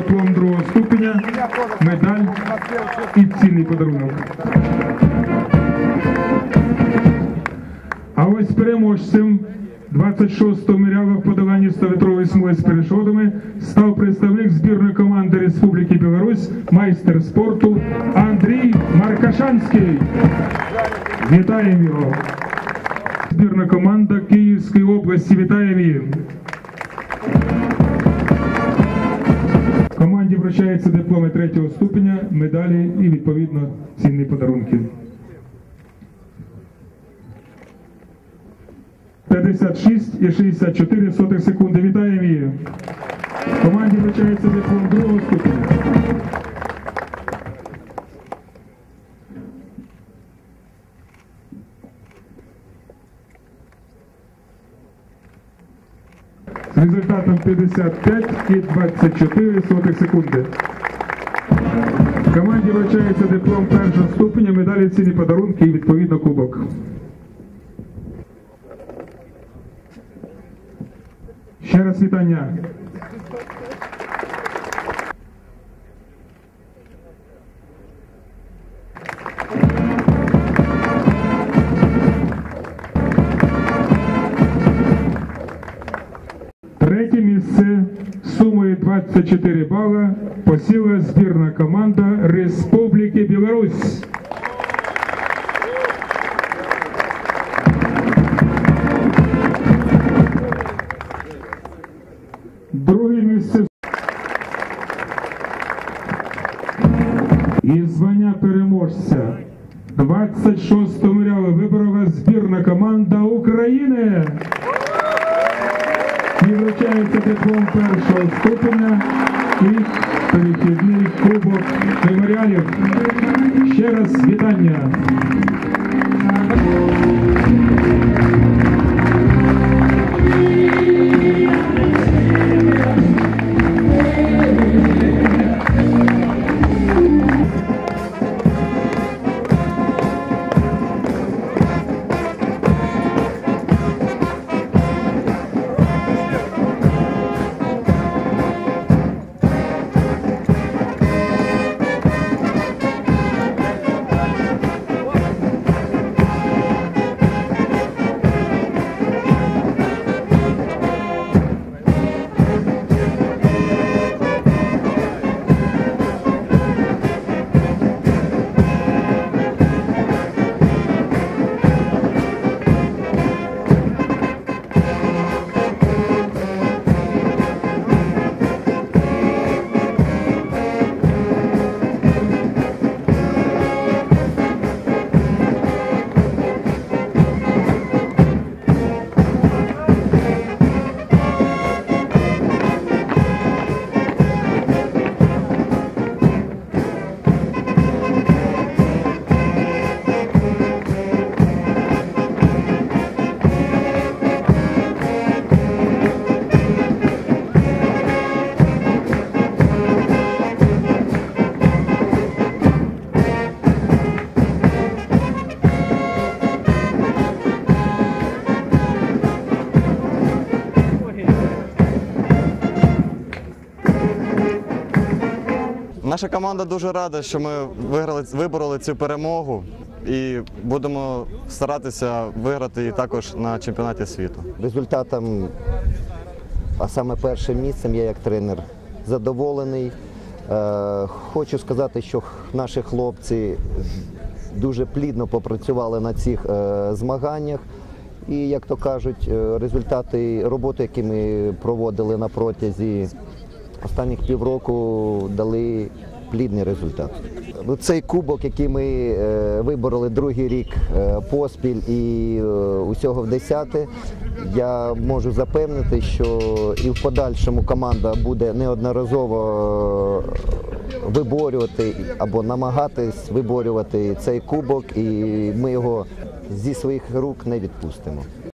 Диплом другого ступеня, медаль і цінний подарунок. А ось переможцем 26-го мірява в подоланні 100-метрової смуги з перешодами став представник збірної команди Республіки Білорусь, майстер спорту Андрій Маркашанський. Вітаємо його. Збірна команда Київської області. Вітаємо її. Вручаються дипломи третього ступеня, медалі і відповідно цінні подарунки. 56 і 64 сотих секунди. Вітаємо її. Команді вручається диплом результатом 55 і 24 сотих секунди. Команді вручається диплом першого ступеня, медалі цінні подарунки і відповідно кубок. Ще раз вітання. Третє місце сумою 24 бала посіла збірна команда Республіки Білорусь. Друге місце і звання переможця 26-го мірява виборова збірна команда України. І вручається диплом першого ступеня і перехідний кубок меморіалів. Ще раз вітання. Наша команда дуже рада, що ми виграли, вибороли цю перемогу і будемо старатися виграти її також на чемпіонаті світу. Результатом, а саме першим місцем, я як тренер задоволений. Е, Хочу сказати, що наші хлопці дуже плідно попрацювали на цих е, змаганнях. І, як то кажуть, е, результати роботи, які ми проводили на протязі останніх півроку, дали плідний результат. Ну, Цей кубок, який ми е, вибороли другий рік е, поспіль і е, усього в десяте, я можу запевнити, що і в подальшому команда буде неодноразово виборювати або намагатись виборювати цей кубок, і ми його зі своїх рук не відпустимо.